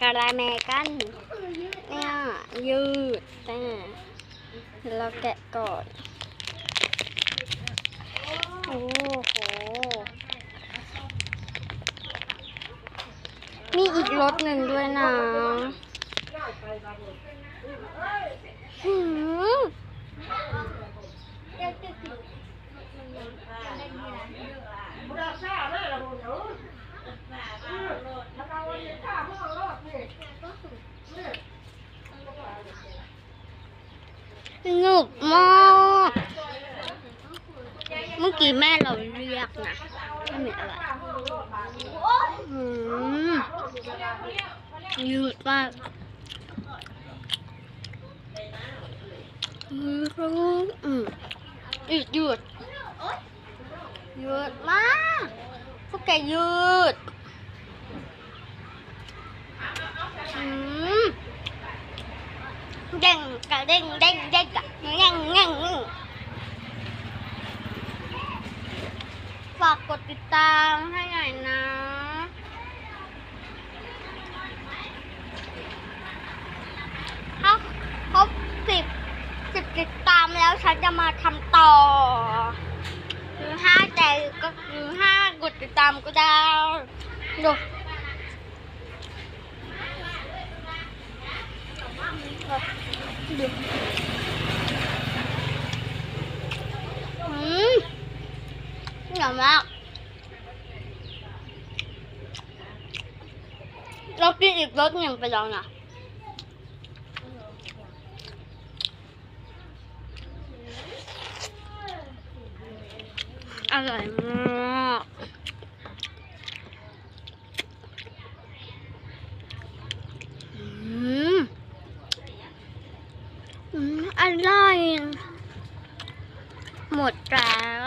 กระลาแมกันเนี่ยยืดแต่เราแกะก่อน โอ้โห มีอีกรถหนึ่งด้วยนะหืม สนุกมากเมื่อ กี้แม่เราเรียกนะไม่มีอะไรอืมยืดมากยืดอืมยืดยืดยืดมากพวกแกยืดอืมเด้งกระเด้งเด้งเด้งกะแง่งแง่งฝา กดติดตามให้หน่อยนะ ถ้าครบสิบสิบติดตามแล้วฉันจะมาทำต่อหรือห้าแต่ก็หรือห้ากดติดตามก็ได้ดูดูอืมเหนียวมาก เรากินอีกรสหนึ่งไปแล้วนะอร่อยมากอืมอืมอร่อย หมดแล้ว